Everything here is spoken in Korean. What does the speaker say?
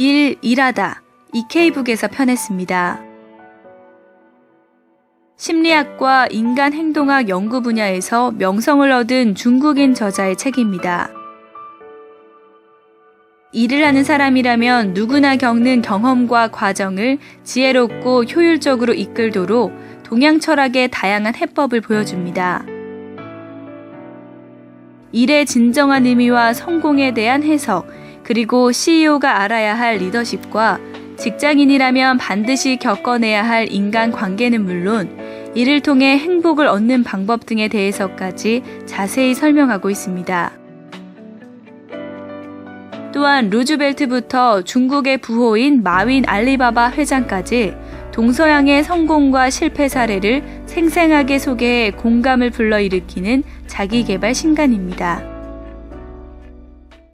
일, 일하다. 이 K북에서 편했습니다. 심리학과 인간 행동학 연구 분야에서 명성을 얻은 중국인 저자의 책입니다. 일을 하는 사람이라면 누구나 겪는 경험과 과정을 지혜롭고 효율적으로 이끌도록 동양 철학의 다양한 해법을 보여줍니다. 일의 진정한 의미와 성공에 대한 해석, 그리고 CEO가 알아야 할 리더십과 직장인이라면 반드시 겪어내야 할 인간 관계는 물론 이를 통해 행복을 얻는 방법 등에 대해서까지 자세히 설명하고 있습니다. 또한 루즈벨트부터 중국의 부호인 마윈 알리바바 회장까지 동서양의 성공과 실패 사례를 생생하게 소개해 공감을 불러일으키는 자기개발 신간입니다.